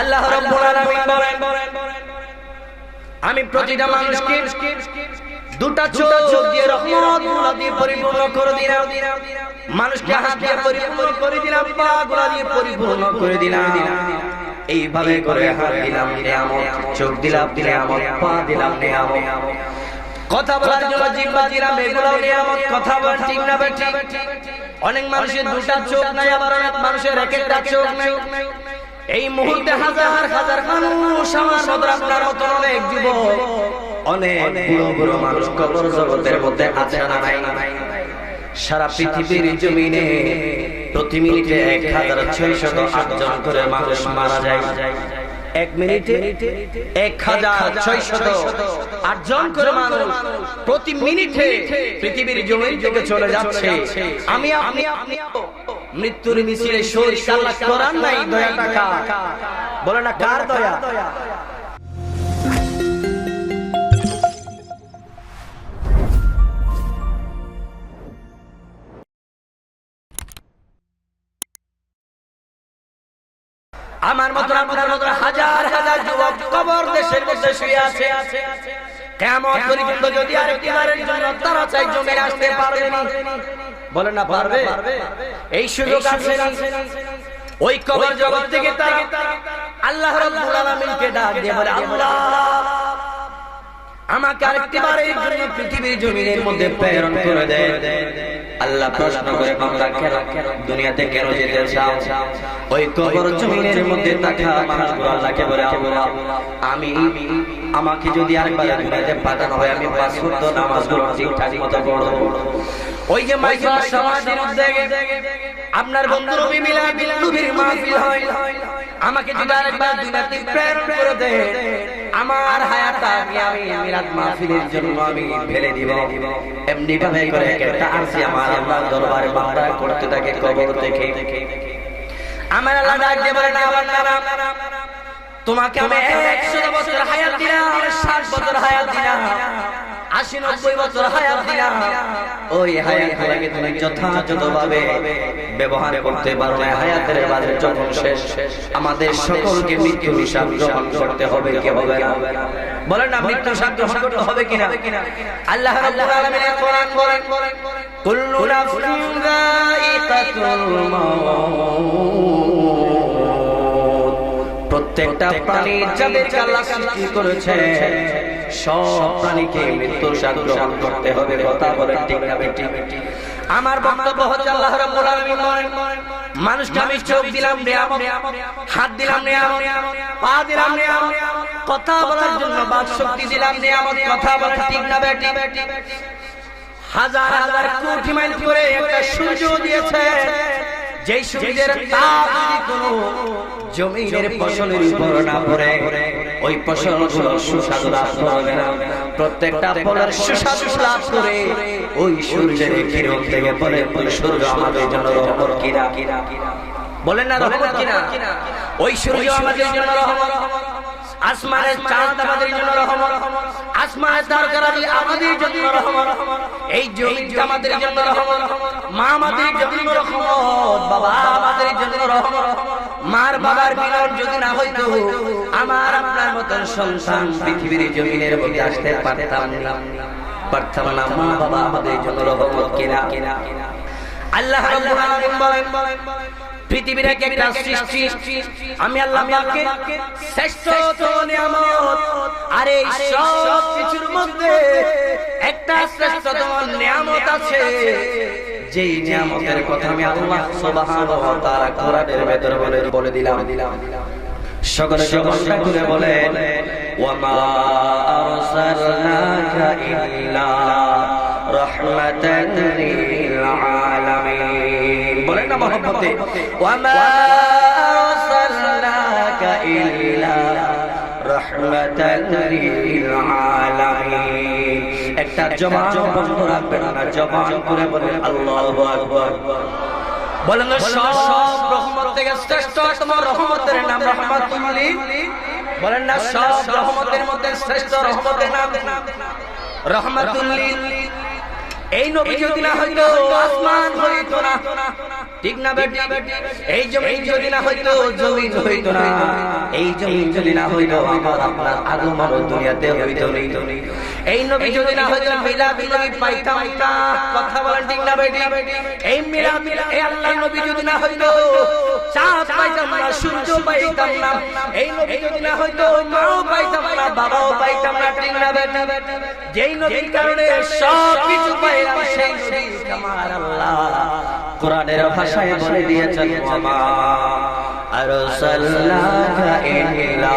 আল্লাহ রাব্বুল আলামিন বলেন আমি প্রতিটা মানুষকে দুটা চোখ দিয়ে পরিপূর্ণ করে দিলাম। মানুষকে হাত দিয়ে পরিপূর্ণ করে দিলাম পা গুলা দিয়ে পরিপূর্ণ করে দিলাম। এইভাবে করে হাত দিলাম নিয়ামত চোখ দিলাম নিয়ামত পা দিলাম নিয়ামত। কথা বলার জন্য জিহ্বা দিলাম নিয়ামত কথা বল ঠিক না বেঠিক অনেক মানুষের দুটা চোখ নাই আবার অনেক মানুষের এক একটা চোখ নাই। এই মুহূর্তে হাজার হাজার মানুষ আমার মতো আপনার মতো অনেক যুবক। অনেক বুড়ো বুড়ো মানুষ কবর জগতের মধ্যে আছে না নাই? সারা পৃথিবীর জমিনে প্রতি মিনিটে এক হাজার ছয়শত আটজন করে মানুষ মারা যায়। এক মিনিটে এক হাজার ছয়শত আটজন করে মানুষ প্রতি মিনিটে পৃথিবীর জমিন থেকে চলে যাচ্ছে। আমি আপনি আপনি মৃত্যুর মিছিলে শরীর আল্লাহ করার নাই দয়া টাকা। বলে না কার দয়া? আমার মতো আপনার মতো হাজার হাজার যুবক কবর দেশের মধ্যে শুয়ে আছে। কেমন পর্যন্ত যদি আরেকটি বারের জন্য তারা চাই জমে আসতে পারবে না। বলে না পারবে? এই সুযোগ আছে ওই কবর জগৎ থেকে তারা আল্লাহ রাব্বুল আলামিনকে ডাক দিয়ে বলে আল্লাহ আমাকে আরেকটি জন্য পৃথিবীর জমিনের মধ্যে প্রেরণ করে দেয় আল্লাহ প্রশ্ন করে বান্দা কেন দুনিয়াতে কেন যেতে চাও? ওই কবর জমিনের মধ্যে থাকা মানুষগুলো আল্লাহকে বলে আল্লাহ আমি আমাকে যদি আরেকবার দুনিয়াতে পাঠানো হয় আমি পাঁচ ওয়াক্ত নামাজগুলো ঠিকঠাক মতো পড়ব। ওই যে মাইকেল সমাজের উদ্যোগে আপনার বন্ধু রবি মিলাদ নবীর মাহফিল হয়। আমাকে যদি আরেকবার দুনিয়াতে প্রেরণ করে দেয় আমার হায়াতটা আমি আমি মিলাদ মাহফিলের জন্য আমি ফেলে দিব। এমনি ভাবে করে একটা আরজি আমার আল্লাহর দরবারে বান্দা করতে থাকে কবর থেকে। আমার আল্লাহ ডাক দিয়ে বলে না আমার না তোমাকে আমি একশো বছর হায়াত দিলাম ষাট বছর হায়াত দিলাম। আশি নব্বই বছর হায়াত দিলাম ওই হায়াত তুমি যথাযথ ব্যবহার করতে পারো না। হায়াতের বাজে যখন শেষ আমাদের সকলকে মৃত্যু হিসাব গ্রহণ করতে হবে কি হবে না? বলেন না মৃত্যু হিসাব গ্রহণ করতে হবে কিনা? আল্লাহ রাব্বুল আলামিন কোরআন বলেন কুল্লু নাফসিন যায়িকাতুল মাউত। প্রত্যেকটা প্রাণী যাদেরকে আল্লাহ সৃষ্টি করেছে সব প্রাণীকে মৃত্যুর স্বাদ গ্রহণ করতে হবে, কথা বলেন ঠিক না বেটি আমার বক্তব্য হচ্ছে আল্লাহ মানুষকে আমি চোখ দিলাম নিয়ামত, হাত দিলাম নিয়ামত, পা দিলাম নিয়ামত, কথা বলার জন্য বাক শক্তি দিলাম নিয়ামত, কথা বলা ঠিক না বেটি হাজার হাজার কোটি মাইল করে একটা সূর্য দিয়েছে যেই সূর্যের তাপ যদি কোনো জমিনের ফসলের উপর না পড়ে ওই ফসলগুলো সুস্বাদু লাভ করবে না। প্রত্যেকটা ফলের সুস্বাদু লাভ করে ওই সূর্যের কিরণ থেকে বলে ওই সূর্য আমাদের জন্য রহমত কিনা? কিনা? বলেন না রহমত কিনা? ওই সূর্য আমাদের জন্য রহমত আসমানের চাঁদ আমাদের জন্য রহমত। আসমানের আমাদের জন্য রহমত। এই জমিটা আমাদের জন্য রহমত। মা আমাদের জন্য রহমত। বাবা আমাদের জন্য রহমত। মার বাবার মিলন যদি না হইতো আমার আপনার মতন সন্তান পৃথিবীর জমিনের মধ্যে আসতে পারতাম না। পারতাম না। মা বাবা আমাদের জন্য রহমত কিনা? কিনা? আল্লাহ রাব্বুল আলামিন বলেন। পৃথিবীর এক একটা সৃষ্টি। আমি আল্লাহ পাককে শ্রেষ্ঠ নিয়ামত। আর এই সব কিছুর মধ্যে একটা শ্রেষ্ঠতম নিয়ামত আছে। যেই নিয়ামতের কথা আমি আল্লাহ সুবহানাহু ওয়া তাআলা কোরআনের ভেতরে বলে বলে দিলাম। সকলে জবানটা করে বলেন ওয়ামা আরসালনাকা ইল্লা রাহমাতান লিল বলেন না মহব্বতে। ওয়ামা আরসালনাকা ইল্লা রাহমাতান লিল আলামিন। একটা জবান বন্ধ রাখবেন না জবান করে বলেন আল্লাহু আকবার। বলেন সব রহমত থেকে শ্রেষ্ঠ তোমার রহমতের নাম রহমাতুল্লি বলেন না সব রহমতের মধ্যে শ্রেষ্ঠ রহমতের নাম রহমাতুল্লি এই নবী যদি না হইতো আসমান হইতো না। ঠিক না বেটি? এই জমিন যদি না হইতো জমিন হইতো না। এই জমিন যদি না হইতো আমার আপনার আগমন দুনিয়াতে হইতো নি। এই নবী যদি না হইতো মিলাদ নবী পাইতাম না। কথা বলেন ঠিক না বেটি? এই মিলাদ এই আল্লাহ নবী যদি না হইতো চাঁদ পাইতাম না সূর্য পাইতাম না। এই নবী যদি না হইতো মাও পাইতাম না বাবাও পাইতাম না ঠিক না বেটি? যেই নবীর কারণে সব কিছু পাইলাম সেই নবী আমার আল্লাহ কোরআনের ভাষায় বলে দিয়েছেন মামা আরসালনাকা ইল্লা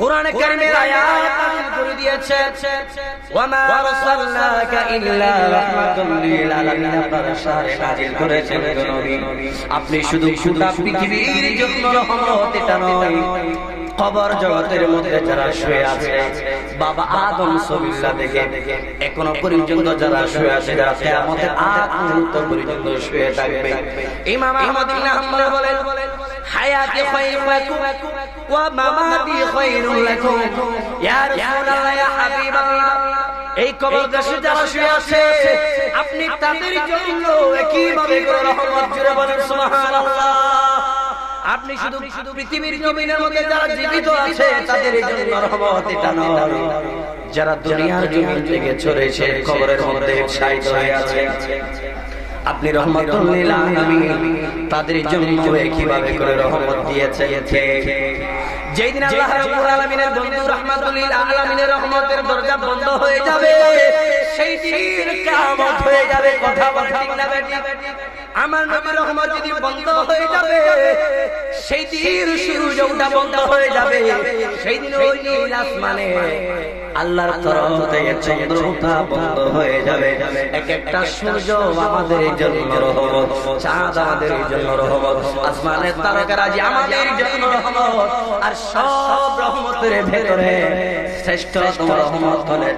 কোরআনে কারিমের আয়াত নাযিল করে দিয়েছে। ইল্লা রাহমাতাল লিল আলামিন। আপনার নাযিল করেছেন নবী। আপনি শুধু গোটা পৃথিবীর জন্য রহমত এটা নয়। কবর জগতের মধ্যে যারা শুয়ে আছে বাবা আদম সবিল্লা দেখে এখনও পর্যন্ত যারা শুয়ে আছে যারা কিয়ামতের আগ মুহূর্ত পর্যন্ত শুয়ে থাকবে। ইমাম আহমদ ইবনে হাম্বল বলেন হায়াতি খায়রুল লাকুম ওয়া মামাতি খায়রুল লাকুম ইয়া রাসূলুল্লাহ ইয়া হাবিবাল্লাহ এই কবর দেশে যারা শুয়ে আছে আপনি তাদের জন্য একইভাবে রহমত জুড়ে বলেন সুবহানাল্লাহ। আপনি শুধু পৃথিবীর জমিনের মধ্যে যারা জীবিত আছে তাদের জন্য রহমত এটা নয়। যারা দুনিয়ার জমিন থেকে ছড়েছে কবরের মধ্যে হয়ে আছে। আপনি রহমতুল লিল তাদের জন্য কীভাবে করে রহমত দিয়েছে যেই দিন আল্লাহ রাব্বুল আলামিনের বন্ধু রাহমাতুল লিল আলামিনের রহমতের দরজা বন্ধ হয়ে যাবে। সেই দিন কিয়ামত হয়ে যাবে। কথা বল ঠিক না বেটি আমার নবীর রহমত যদি বন্ধ হয়ে যাবে সেই দিন সূর্য ওঠা বন্ধ হয়ে যাবে। সেই দিন ওই নীল আসমানে আল্লাহর তরফ থেকে চন্দ্র ওঠা বন্ধ হয়ে যাবে। এক একটা সূর্য আমাদের জন্য রহমত চাঁদ আমাদের জন্য রহমত আসমানের তারকারাজি আমাদের জন্য রহমত আর সব রহমতের ভেতরে শ্রেষ্ঠ রহমত হলেন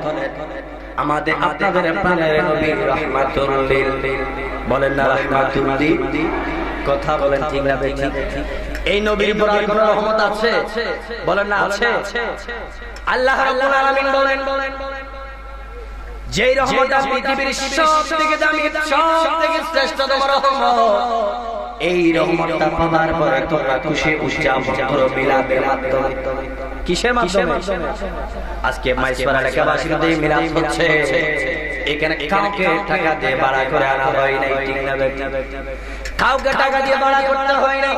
আমাদের আপনাদের প্রাণের নবী রহমাতুল লিল বলেন না রহমাতুল লিল কথা বলেন ঠিক না এই নবীর উপর আর কোনো রহমত আছে? বলেন না আছে? আল্লাহ রাব্বুল আলামিন বলেন যেই রহমতটা পৃথিবীর সব থেকে দামি সব থেকে শ্রেষ্ঠতম রহমত এই রহমতটা পাওয়ার পরে তোমরা খুশি উদযাপন করো মিলাদের মাধ্যমে। কিসের মাধ্যমে? আজকে মাইসপাড়া এলাকাবাসীর মধ্যে মিলাদ হচ্ছে। এখানে কাউকে টাকা দিয়ে ভাড়া করে আনা হয় নাই ঠিক না কাউকে টাকা দিয়ে ভাড়া করতে হয় নাই।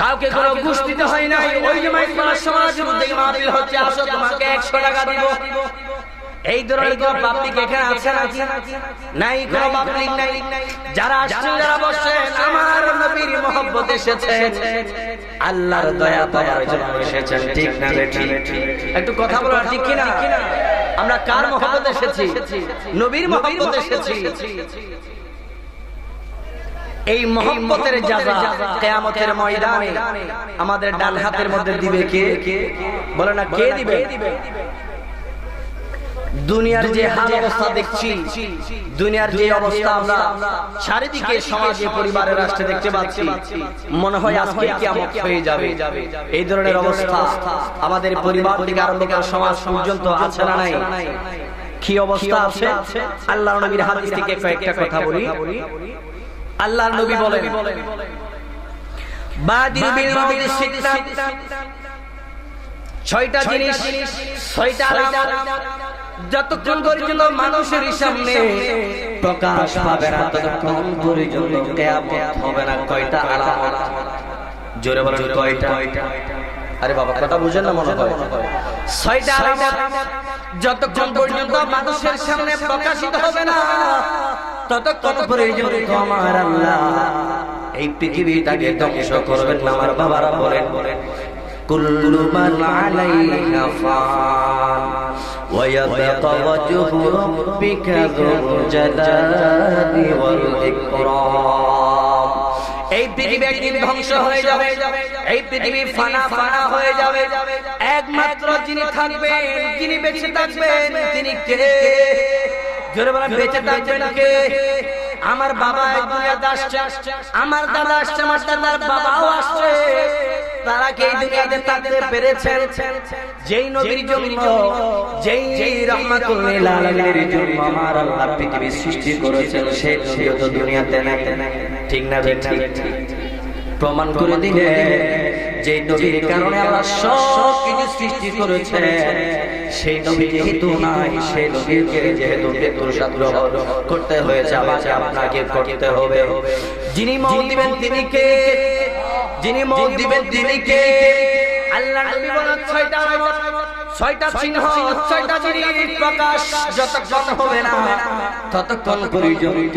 কাউকে কোনো ঘুষ দিতে হয় না ওই যে মাইসপাড়া সমাজের মধ্যে মাহফিল হচ্ছে আসো তোমাকে একশো টাকা দিব। এই ধরনের কোন পাবলিক এখানে আছে নাকি? নাই কোন পাবলিক নাই। যারা আসছেন যারা বসছেন আমার নবীর মহব্বত এসেছে। আল্লাহর দয়া পাওয়ার জন্য এসেছেন ঠিক না ঠিক একটু কথা বলো ঠিক কিনা? আমরা কার মহব্বত এসেছি? নবীর মহব্বত এসেছি। এই মহব্বতের যাজা কিয়ামতের ময়দানে আমাদের ডান হাতের মধ্যে দিবে কে? বলে না কে দিবে? দুনিয়ার যে হাল অবস্থা দেখছি দুনিয়ার যে অবস্থা আমরা চারিদিকে সমাজে পরিবারের রাষ্ট্রে দেখতে পাচ্ছি। মনে হয় আজকে কিয়ামত হয়ে যাবে। এই ধরনের অবস্থা আমাদের পরিবার থেকে আরম্ভ করে সমাজ পর্যন্ত আছে না নাই? কি অবস্থা আছে? আল্লাহ নবীর হাদিস থেকে কয়েকটা কথা বলি। আল্লাহর নবী বলেন বাদিল বিল মাউতি সিত্তা ছয়টা জিনিস ছয়টা আলামত যতক্ষণ পর্যন্ত মানুষের সামনে প্রকাশ পাবে না, ততক্ষণ পর্যন্ত হবে না। কয়টা জোরে বলেন, কয়টা? আরে বাবা, কথা বুঝেন না মনে ছয়টা যতক্ষণ পর্যন্ত মানুষের সামনে প্রকাশিত হবে না এই পৃথিবীটাকে ধ্বংস করবেন আমার বাবারা বলেন বলেন كل من عليها فان ويبقى وجه ربك ذو الجلال والإكرام এই পৃথিবী একদিন ধ্বংস হয়ে যাবে এই পৃথিবী ফানা ফানা হয়ে যাবে একমাত্র যিনি থাকবেন যিনি বেঁচে থাকবেন তিনি কে জোরে বলেন বেঁচে থাকবেন কে আমার বাবা এক দুনিয়াতে আসছে আমার দাদা আসছে আমার দাদার বাবাও আসছে তারা কি এই দুনিয়াতে থাকতে পেরেছেন। যেই নবীর জন্য যেই যেই রহমাতুল্লিল আলামিনের জন্য আমার আল্লাহ পৃথিবী সৃষ্টি করেছেন সেই নবীও তো দুনিয়াতে নাই। ঠিক না ঠিক প্রমাণ করে দিলে যে নবীর কারণে আল্লাহ সব কিছু সৃষ্টি করেছে সেই নবী যেহেতু নাই। সেই নবীকে যেহেতু মৃত্যুর গ্রহণ করতে হয়েছে আমাকে আপনাকে করতে হবে। যিনি মৌত দিবেন তিনি কে? যিনি মৌত দিবেন তিনি কে? আল্লাহ নবী বলেন ছয়টা আমার ছয়টা চিহ্ন ছয়টা জিনিস প্রকাশ যতক্ষণ হবে না। ততক্ষণ পর্যন্ত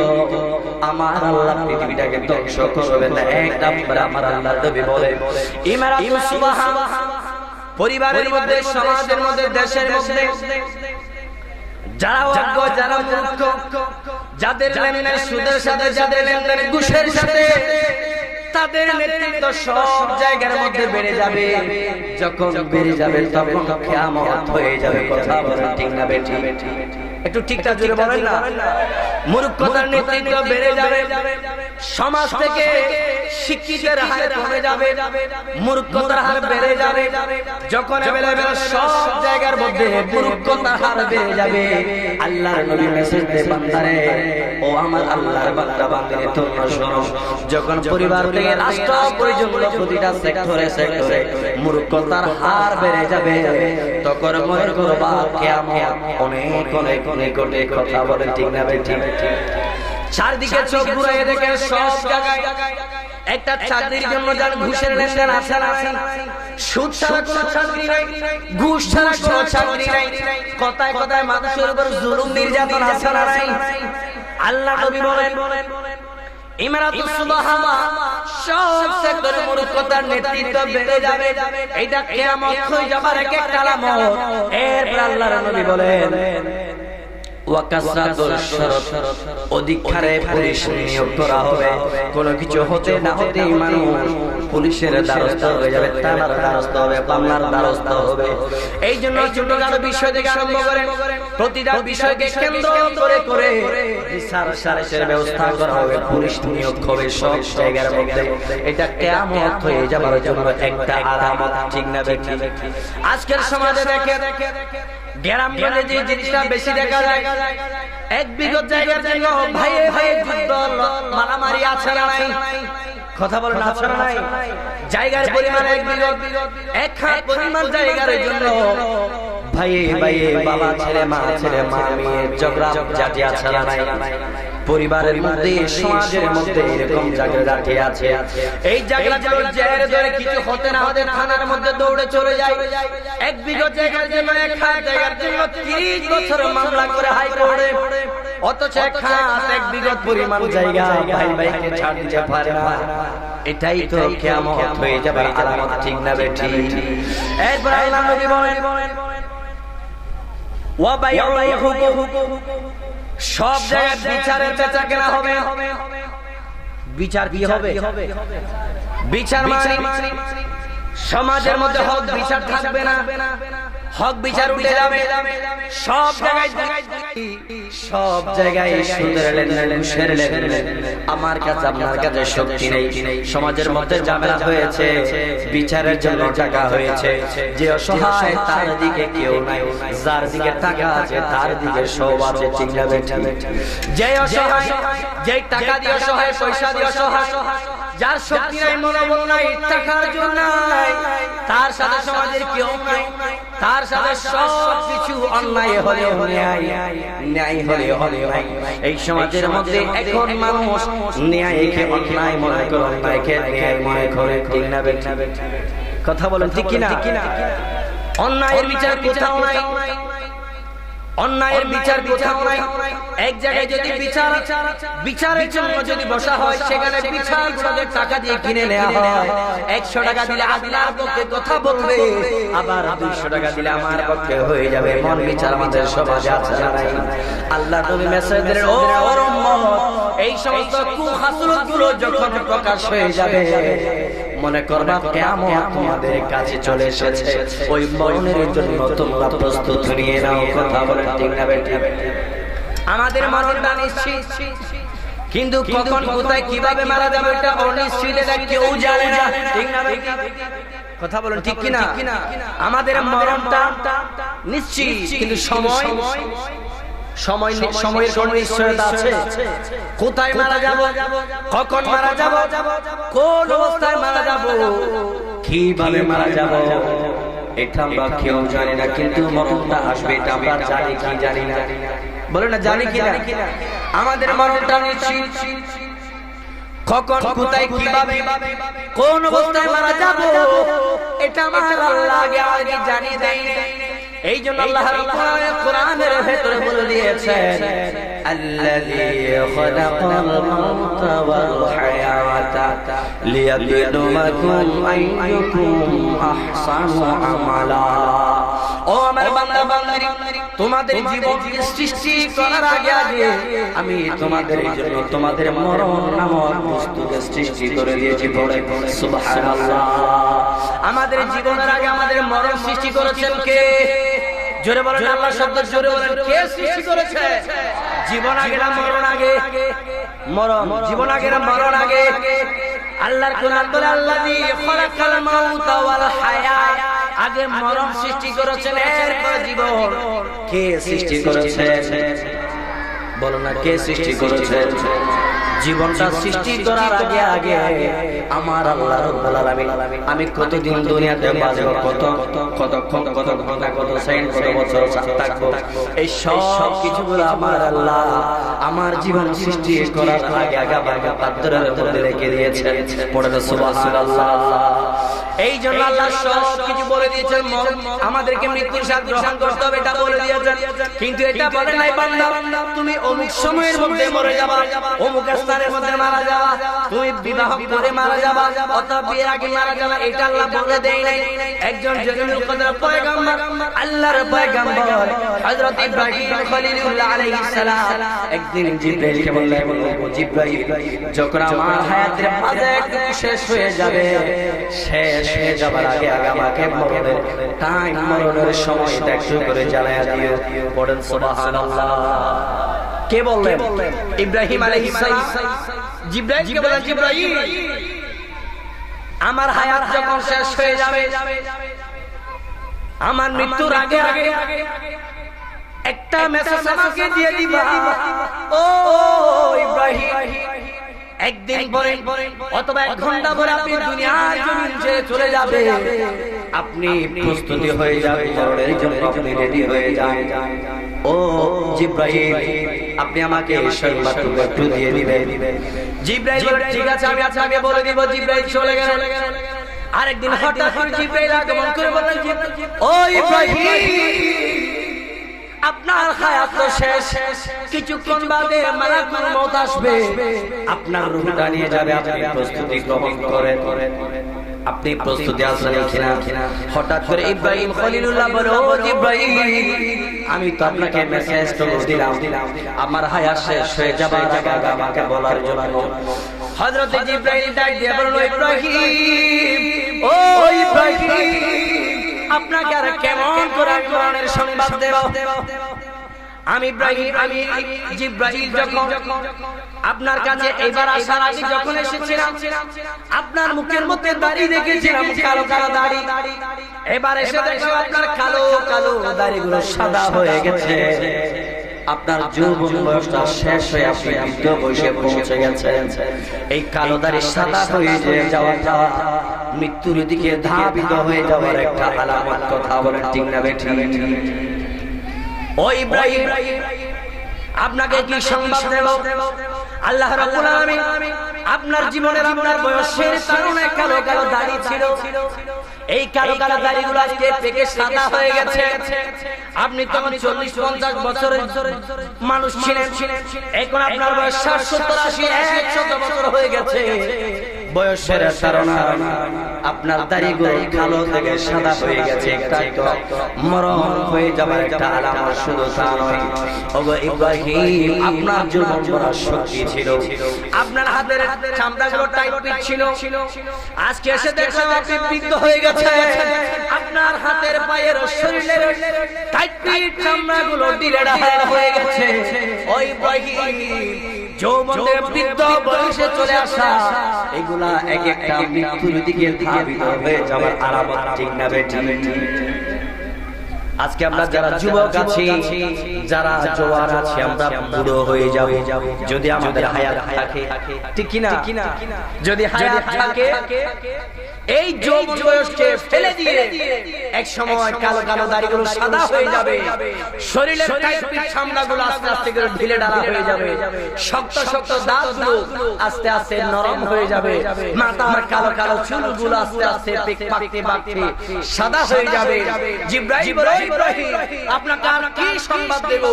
আমার আল্লাহ পৃথিবীটাকে ধ্বংস করবে না। এক নম্বর আমার আল্লাহ নবী বলে ইমারাতুল সুবহান। পরিবারের মধ্যে সমাজের মধ্যে দেশের মধ্যে যারা অজ্ঞ যারা মূর্খ যাদের লেনদেন সুদের সাথে যাদের লেনদেন ঘুষের সাথে তাদের নেতৃত্ব সব জায়গার মধ্যে বেড়ে যাবে। যখন বেড়ে যাবে তখন হয়ে যাবে। কথা বলা ঠিক না বেটি একটু ঠিকঠাক জুড়ে বলেন না। মূর্খতার নেতৃত্ব বেড়ে যাবে। সমাজ থেকে শিক্ষিতের হার কমে যাবে। মূর্খতার হার বেড়ে যাবে। যখন অ্যাভেলেবেল সব জায়গার মধ্যে মূর্খতার হার বেড়ে যাবে। আল্লাহর নবী মেসেজ দেয় বান্দারে ও আমার আল্লাহর বান্দা বান্দিনে তোমরা শোনো যখন পরিবার থেকে রাষ্ট্র পর্যন্ত প্রতিটা সেক্টরে সেক্টরে মূর্খতার হার বেড়ে যাবে। তখন মনে করবা কিয়ামত অনেক অনেক অনেক কথা বলে ঠিক না ঠিক চারদিকে চোখ ঘুরাই দেখে সব জায়গায় একটা চাকরির জন্য যার ঘুষের লেনদেন আছে না সুদ ছাড়া কোনো চাকরি নাই ঘুষ ছাড়া কোনো চাকরি নাই কথায় কথায় মানুষের উপর জুলুম নির্যাতন আছে না নাই? আল্লাহ নবী বলেন ইমারাতুস সুবহানা সব সেক্টরে মূর্খতার নেতৃত্ব বেড়ে যাবে। এইটা কিয়ামত হয়ে যাবার এক একটা আলামত এরপর আল্লাহর নবী বলেন পুলিশ নিয়োগ করা হবে। কোনো কিছু হতে না হতে মানুষ পুলিশের দ্বারস্থ হয়ে যাবে থানার দ্বারস্থ হবে বাংলার দ্বারস্থ হবে। এই জন্য ছোটখাটো বিষয় থেকে আরম্ভ করে প্রতিটা বিষয়কে কেন্দ্র করে করে বিচার সারেসের ব্যবস্থা করা হবে পুলিশ নিয়োগ হবে সব জায়গার মধ্যে। এটা হয়ে যাবার জন্য একটা আলামত ঠিক না দেখি আজকের সমাজে দেখে দেখে গ্রামগঞ্জে যে জিনিসটা বেশি দেখা যায় এক বিগত জায়গার জন্য ভাইয়ে ভাইয়ে যুদ্ধ মারামারি আছে না নাই। কথা বলেন আছে না নাই। জায়গার পরিমাণ এক বিগত এক হাত পরিমাণ জায়গার জন্য ভাইয়ে ভাইয়ে বাবা ছেলে মা ছেলে মা মেয়ে ঝগড়া জাতি আছে না নাই। পরিবারের মধ্যে সমাজের মধ্যে এরকম জায়গা জাতি আছে। এই জায়গাগুলো জের ধরে কিছু হতে না হতে থানার মধ্যে দৌড়ে চলে যায়। এক বিঘত জায়গার জন্য এক জায়গার জন্য তিরিশ বছর মামলা করে হাইকোর্টে অথচ এক হাত এক বিঘত পরিমাণ জায়গা ভাই ভাইকে ছাড় দিতে পারে না। এটাই তো কেমন হয়ে যাবে আলামত ঠিক না বেঠি। এরপর আল্লাহ নবী বলেন ওয়া বাইউহু সব জায়গায় বিচারের চেঁচা কেনা হবে। বিচার কি হবে? বিচার মানে। সমাজের মধ্যে হক বিচার থাকবে না। হক বিচার উঠে যাবে। সব জায়গায় সব জায়গায় সুন্দর লেনদেন ঘুষের লেনদেন। আমার কাছে আপনার কাছে শক্তি নেই। সমাজের মধ্যে ঝামেলা হয়েছে বিচারের জন্য টাকা হয়েছে। যে অসহায় তার দিকে কেউ নাই। যার দিকে টাকা আছে তার দিকে সব আছে ঠিক। যাবে যে অসহায় যে টাকা দিয়ে অসহায় পয়সা দিয়ে অসহায় যার শক্তি নাই, মনোবল নাই টাকার জন্য তার সাথে সমাজের কেউ নাই, তার সাথে সব কিছু অন্যায় হলে ন্যায় হলে অন্যায় এই সমাজের মধ্যে এখন মানুষ ন্যায়কে অন্যায় মনে করে, অন্যায়কে ন্যায় মনে করে ঠিক না। কথা বলেন, ঠিক কিনা? অন্যায়ের বিচার কোথাও নাই। অন্যায়ের বিচার কোথাও নাই। এক জায়গায় যদি বিচার বিচারের জন্য যদি বসা হয় সেখানে বিচার গুলোকে টাকা দিয়ে কিনে নেওয়া হয়। একশো টাকা দিলে আল্লাহর পক্ষে কথা বলবে। আবার দুইশো টাকা দিলে আমার পক্ষে হয়ে যাবে। মন বিচার আমাদের সমাজে আছে আল্লাহ নবী মেসেজের ও এই সমস্ত কুহাসরতগুলো যখন প্রকাশ হয়ে যাবে মনে করবা কেমন তোমাদের কাছে চলে এসেছে। ওই মরণের জন্য তোমরা প্রস্তুত নিয়ে নাও কথা বলেন ঠিক না? আমাদের মরণটা নিশ্চিত। কিন্তু কখন কোথায় কীভাবে মারা যাবে এটা অনিশ্চিত এটা কেউ জানে না? ঠিক না? কথা বলেন ঠিক কিনা? আমাদের মরণটা নিশ্চিত। কিন্তু সময় সময় সময়ের কোন নিশ্চয়তা আছে? কোথায় মারা যাব? কখন মারা যাব? কোন অবস্থায় মারা যাব? কীভাবে মারা যাব? এটা আমরা কেউ জানি না কিন্তু মরণটা আসবে এটা আমরা জানি কি জানি না। বলে না জানি কি না? আমাদের মরণটা নিশ্চিত। কখন কোথায় কীভাবে কোন অবস্থায় মারা যাব? এটা আমার আল্লাহ আগে আগে জানিয়ে দেয় এই জন্য আল্লাহ রাব্বুল কোরআনের ভেতরে বলে দিয়েছেন আল্লাযী খালাকাল মাউতা ওয়াল হায়াতা লিয়াবলুয়াকুম আইয়ুকুম আহসানু আমালা। ও আমার বান্দা বান্দারি তোমাদের জীবনকে সৃষ্টি করার আগে আগে আমি তোমাদের জন্য তোমাদের মরণ নামক বস্তুকে সৃষ্টি করে দিয়েছি পড়ে। সুবহানাল্লাহ। আমাদের জীবনের আগে আমাদের মরণ সৃষ্টি করেছেন কে? জোরে বলেন আল্লাহ শব্দ জোরে বলেন কে সৃষ্টি করেছে? জীবন আগে না মরণ আগে? মরণ জীবন আগে না মরণ আগে? আল্লাহর কোরআন বলে আল্লাযী খালাকাল মাউতা ওয়াল হায়াত। আগে মরম সৃষ্টি করেছেন এরপর জীবন। কে সৃষ্টি করেছেন? বলো না কে সৃষ্টি করেছেন? জীবনটা সৃষ্টি করার আগে আগে আমার আল্লাহ রাব্বুল আলামিন আমি কতদিন দুনিয়াতে বাঁচব কত কতক্ষণ কত ঘণ্টা কত সেকেন্ড কত বছর থাকব এই সব কিছুগুলো আমার আল্লাহ আমার জীবন সৃষ্টি করার আগে আগে পাত্রের মধ্যে রেখে দিয়েছে পড়ে সুবহানাল্লাহ এই জন্য আল্লাহ সব কিছু বলে দিয়েছেন আমাদেরকে মৃত্যুর সাথে গ্রহণ করতে হবে এটা বলে দিয়েছেন কিন্তু এটা বলে নাই বান্দা তুমি অমুক সময়ের মধ্যে মরে যাবা অমুক স্থানের মধ্যে মারা যাবা তুমি বিবাহ করে মারা যাবা অথবা বিয়ের আগে মারা যাবা এটা আল্লাহ বলে দেয় নাই। একজন জলিলুল কদর পয়গম্বর, আল্লাহর পয়গম্বর, হযরত ইব্রাহিম খলিলুল্লাহ আলাইহিস সালাম। একদিন জিবরাইলকে বললেন ও জিবরাইল, যখন আমার হায়াতের মাঝে শেষ হয়ে যাবে, শেষ হয়ে যাবার আগে আগে আমাকে মরণের টাইম মরণের সময় একটু করে জ্বালায়া দিও, পড়েন সুবহানাল্লাহ। কে বললেন? ইব্রাহিম বলেন জিবরাইল আমার হায়াত যখন শেষ হয়ে যাবে আমার মৃত্যুর আগে আগে একটা মেসেজ আমাকে দিয়ে দিবা। ও ইব্রাহিম একদিন পরে অথবা এক ঘণ্টা পরে আপনি দুনিয়ার জমিন ছেড়ে চলে যাবে। আপনি প্রস্তুতি হয়ে যাবে। মরণের জন্য আপনি রেডি হয়ে যান। ও জিব্রাহিম আপনি আমাকে একটু দিয়ে ঠিক আছে আমি আপনাকে বলে দিব জিব্রাইল চলে গেল। আরেকদিন হঠাৎ করে জিব্রাইল আগমন করে বললেন ও ইব্রাহিম আপনার হায়াত তো শেষ। কিছুক্ষণ বাদে মালাকুল মউত আসবে। আপনার রূহটা নিয়ে যাবে আপনি প্রস্তুতি গ্রহণ করেন। আপনি প্রস্তুতি আছেন কিনা হঠাৎ করে ইব্রাহিম খলিলুল্লাহ বলে ইব্রাহিম আমি তো আপনাকে মেসেজ তো দিলাম। আমার হায়াত শেষ হয়ে যাবে জায়গা আমাকে বলার জন্য হযরত জিব্রাইল ডাক দিয়ে বলল ইব্রাহিম ও ইব্রাহিম আপনাকে আর কেমন করে কোরআনের সংবাদ দেব? আমি ইব্রাহিম আমি জিব্রাহিম যখন আপনার কাছে এবার আসার আগে যখন এসেছিলাম আপনার মুখের মধ্যে দাড়ি দেখেছিলাম কালো কালো দাড়ি। এবার এসে দেখো আপনার কালো কালো দাড়িগুলো সাদা হয়ে গেছে। আপনার যৌবন বয়সটা শেষ হয়ে আপনি বৃদ্ধ বয়সে পৌঁছে গেছেন। এই কালো দাড়ি সাদা হয়ে যাওয়া যাওয়া মৃত্যুর দিকে ধাবিত হয়ে যাওয়ার একটা আলামত কথা বলেন ঠিক না বেঠি ও ইব্রাহিম আপনাকে কি সংবাদ দেব? আল্লাহ রাব্বুল আলামিন আপনার জীবনের আপনার বয়সের কারণে কালো কালো দাড়ি ছিল। এই কালো কালো দাড়িগুলো আজকে পেকে সাদা হয়ে গেছে। আপনি তখন চল্লিশ পঞ্চাশ বছরের মানুষ ছিলেন। এখন আপনার বয়স ষাট সত্তর আশি একশত বছর হয়ে গেছে। বয়সের ধারণা আপনার দাড়িগুলো কালো থেকে সাদা হয়ে গেছে মরণ হয়ে যাবার একটা আলামত শুধু তা নয়। ওগো ইব্রাহিম, আপনার জীবন বড় শক্তি ছিল। আপনার হাতের চামড়াগুলো টাইট ছিল। আজকে এসে দেখলাম আপনি বৃদ্ধ হয়ে গেছে। আপনার হাতের পায়ের শরীরের টাইট চামড়াগুলো ডিলে হয়ে গেছে। ওই ইব্রাহিম যৌবনের বৃদ্ধ বয়সে চলে আসা এগুলা এক একটা মৃত্যুর দিকে ধাবিত হয়ে যাওয়ার আলামত ঠিক না আজকে আমরা যারা যুবক আছি যারা জোয়ার আছি আমরা বুড়ো হয়ে যাব। যদি আমাদের হায়াত থাকে ঠিক কিনা? যদি হায়াত থাকে এই যৌবন বয়সকে ফেলে দিয়ে এক সময় কালো কালো দাড়িগুলো সাদা হয়ে যাবে। শরীরের টাইপির চামড়াগুলো আস্তে আস্তে করে ঢিলে ডালা হয়ে যাবে। শক্ত শক্ত দাঁতগুলো আস্তে আস্তে নরম হয়ে যাবে। মাথার কালো কালো চুলগুলো আস্তে আস্তে পাকতে পাকতে সাদা হয়ে যাবে। জিব্রাইল বলে ইব্রাহিম আপনাকে আর কি সংবাদ দেব?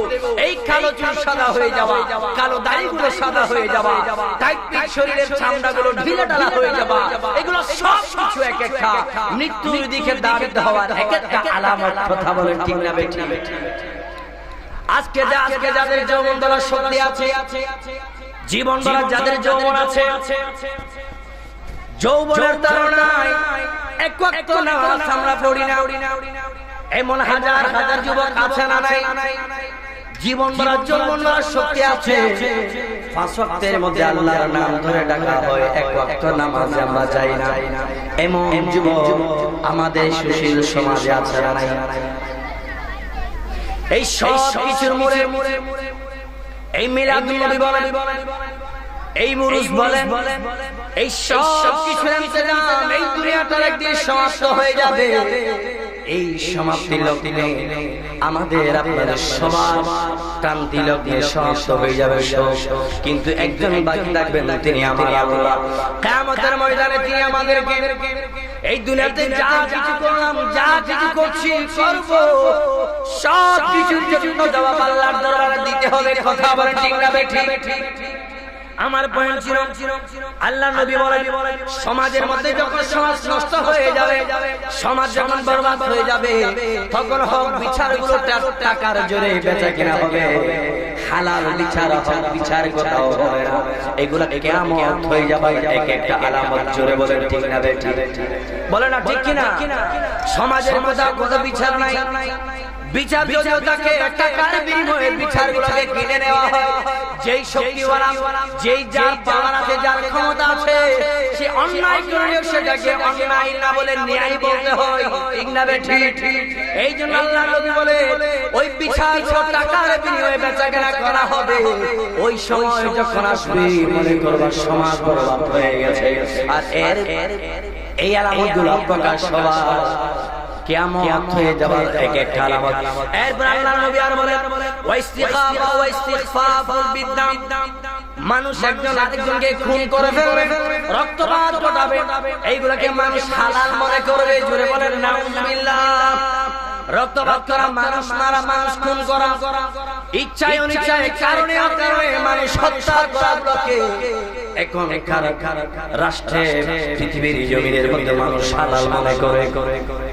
এই কালো চুল সাদা হয়ে যাওয়া। কালো দাড়িগুলো সাদা হয়ে যাওয়া। টাইপির শরীরের চামড়াগুলো ঢিলে ডালা হয়ে যাওয়া। এগুলো সব কিছু এক একটা মৃত্যুর দিকে দাবিত হওয়ার এক একটা আলামত কথা বলেন ঠিক না বেঠিক। আজকে যা আজকে যাদের যৌবন বলার শক্তি আছে জীবন বলার যাদের যৌবন আছে যৌবনের তারণায় এক ওয়াক্ত নামাজ আমরা পড়ি না। এমন হাজার হাজার যুবক আছে না নাই। জীবন যৌবন বলার শক্তি আছে। পাঁচ ওয়াক্তের মধ্যে আল্লাহর নাম ধরে ডাকা হয় এক ওয়াক্ত নামাজ আমরা যাই না। এমন যুবক আমাদের সুশীল সমাজে আছে নাই? এই সব কিছুর মোড়ে এই মিলাদ নবী বলেন। এই মুরুস বলেন। এই সব ইন্তজাম এই দুনিয়াটার একদিন সমাপ্ত হয়ে যাবে। এই সমাপ্তি লগ্নে আমাদের আপনাদের সবার ক্রান্তি লগ্নে সমাপ্ত হয়ে যাবে কিন্তু একজন বাকি থাকবেন তিনি আমার আল্লাহ। কিয়ামতের ময়দানে তিনি আমাদেরকে এই দুনিয়াতে যা কিছু করলাম, যা কিছু করছি, করব। সব কিছুর জন্য জবাব আল্লাহর দরবারে দিতে হবে কথা বলেন ঠিক না বেঠিক আমার পয়েন্ট ছিল আল্লাহ নবী বলেন সমাজের মধ্যে যখন সমাজ নষ্ট হয়ে যাবে সমাজ যখন বরবাদ হয়ে যাবে তখন হক বিচারগুলো টাকার জোরে বেচা কিনা হবে। হালাল বিচার হক বিচার কোথাও হবে না। এগুলা হয়ে যাবে এক একটা আলামত জোরে বলেন ঠিক না ঠিক বলে না ঠিক কিনা? সমাজের মধ্যে কোনো বিচার নাই। বিচার যদিও তাকে টাকার বিনিময়ে বিচারগুলোকে কিনে নেওয়া হয় যেই শক্তিওয়ালা যেই যার পাওয়ার আছে যার ক্ষমতা আছে সে অন্যায় করলেও সেটাকে অন্যায় না বলে ন্যায় বলতে হয় ঠিক না ঠিক এই জন্য আল্লাহ নবী বলে ওই বিচার টাকার বিনিময়ে বেচাকেনা করা হবে ওই সময় যখন আসবে মনে করবা সমাজ বরবাদ হয়ে গেছে আর এর এই আলামতগুলো প্রকাশ হওয়ার কিয়ামত হয়ে এক একটা আলামত এরপর আল্লাহ নবী আর বলেন ওয়াইস্তিখাফা ওয়াইস্তিগফাফুল বিদ্দাম মানুষ একজন আরেকজনকে খুন করে ফেলবে রক্তপাত ঘটাবে। এইগুলোকে মানুষ হালাল মনে করবে জোরে বলেন নাউজুবিল্লাহ। রক্তপাত করা মানুষ মারা মানুষ খুন করা। ইচ্ছায় অনিচ্ছায় কারণে অকারণে মানুষ হত্যা করা গুলোকে এখন রাষ্ট্রে পৃথিবীর জমিনের মধ্যে মানুষ হালাল মনে করে। করে করে।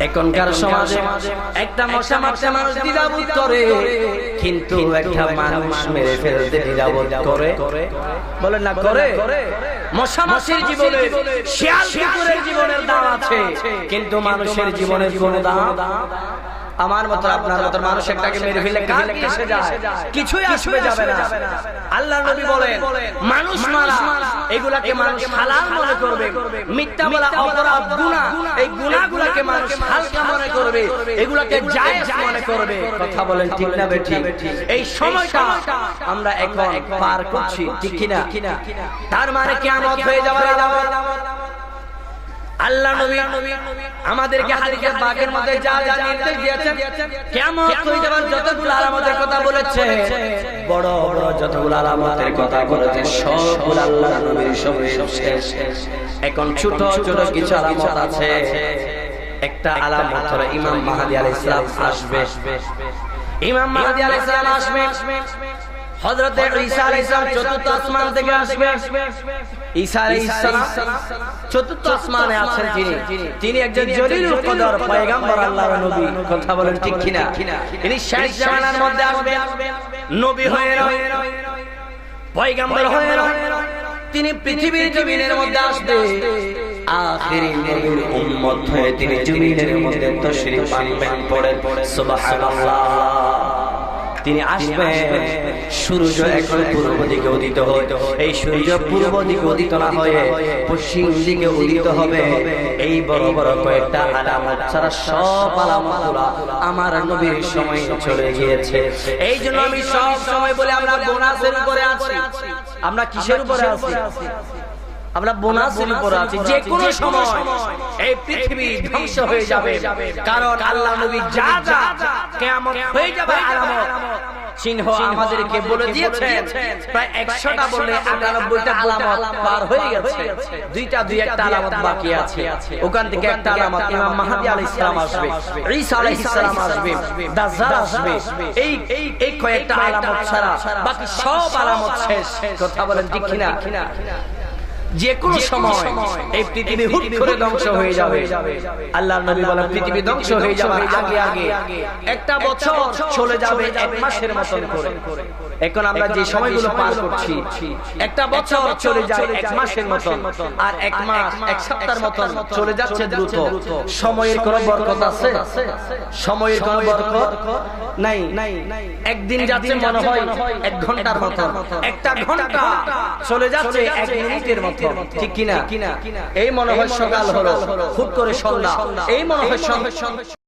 এখনকার সমাজে একটা মশা মাছে মানুষ দ্বিধাবোধ করে কিন্তু একটা মানুষ মেরে ফেলতে দ্বিধাবোধ করে। বলেন না করে? মশা মাসির জীবনে শিয়াল কুকুরের জীবনের দাম আছে কিন্তু মানুষের জীবনের কোনো দাম? আমার মতো আপনার মতো মানুষ একটাকে মেরে ফেলে কার এসে যায়? কিছুই আসবে যাবে না। আল্লাহ নবী বলেন মানুষ মারা এগুলাকে মানুষ হালাল মনে করবে। মিথ্যা বলা অপরাধ গুনাহ এই গুনাহগুলোকে মানুষ হালকা মনে করবে। এগুলাকে জায়েজ মনে করবে। কথা বলেন ঠিক না বেঠিক। এই সময়টা আমরা এখন পার করছি। ঠিক কিনা? তার মানে কিয়ামত হয়ে যাবে আল্লাহ নবী আমাদেরকে হাদিসের বাগের মধ্যে যা যা নির্দেশ দিয়েছেন কিয়ামত হয়ে যাবার যতগুলো আলামতের কথা বলেছে বড় বড় যতগুলো আলামতের কথা বলেছে সবগুলো আল্লাহ নবীর সঙ্গে শেষ এখন ছোট ছোট কিছু আলামত আছে। একটা আলামত হলো ইমাম মাহাদি আলাইহিস সালাম আসবে। ইমাম মাহাদি আলাইহিস সালাম আসবে। হযরতে ঈসা আলাইহিস সালাম চতুর্থ আসমান থেকে আসবে। ঈসা আলাইহিস সালাম চতুর্থ আসমানে আছেন তিনি তিনি একজন জলিলুল কদর পয়গম্বর আল্লাহর নবী। কথা বলেন ঠিক কিনা? তিনি শেষ জামানার মধ্যে আসবে নবী হয়ে পয়গম্বর হয়ে তিনি পৃথিবীর জমিনের মধ্যে আসবে। আখিরি নবীর উম্মত হয়ে তিনি জমিনের মধ্যে তশরিফ আনবেন পড়ে। সুবহানাল্লাহ। তিনি আসবেন। সূর্য এখন পূর্ব দিকে উদিত হয় এই সূর্য পূর্ব দিকে উদিত না হয়ে পশ্চিম দিকে উদিত হবে। এই বড় বড় কয়েকটা আলামত ছাড়া সব আলামতগুলো আমার নবীর সময় চলে গিয়েছে। এই জন্য আমি সব সময় বলে, আমরা বোনাসের উপরে আছি। আমরা কিসের উপরে আছি? আমরা বোনাসের উপর আছি। যে কোনো সময় এই পৃথিবী ধ্বংস হয়ে যাবে। কারণ আল্লাহ নবী যা যা কিয়ামত হয়ে যাবে আলামত চিহ্ন আমাদেরকে বলে দিয়েছেন। প্রায় একশোটা আটানব্বইটা আলামত পার হয়ে গেছে। দুইটা দুই একটা আলামত বাকি আছে। ওখান থেকে একটা আলামত ইমাম মাহাদি আসবে। ঈসা আসবে। দাজ্জাল আসবে। এই এই এই কয়েকটা আলামত ছাড়া বাকি সব আলামত শেষ কথা বলেন ঠিক কিনা যে কোনো সময় এই পৃথিবী হুট করে ধ্বংস হয়ে যাবে। আল্লাহ নবী বলেন পৃথিবী ধ্বংস হয়ে যাবে। আগে আগে একটা বছর চলে যাবে এক মাসের মতন করে। এখন আমরা যে সময়গুলো পার করছি একটা বছর চলে যায় এক মাসের মতন আর এক মাস এক সপ্তাহের মতন চলে যাচ্ছে দ্রুত। সময়ের কোনো বরকত আছে? সময়ের কোনো বরকত নাই। একদিন যাচ্ছে মনে হয় এক ঘণ্টার মতন। একটা ঘণ্টা চলে যাচ্ছে এক মিনিটের মতো ঠিক কিনা? এই মনে হয় সকাল হলো হুট করে সন্ধ্যা। এই মনে হয় সন্ধ্যা।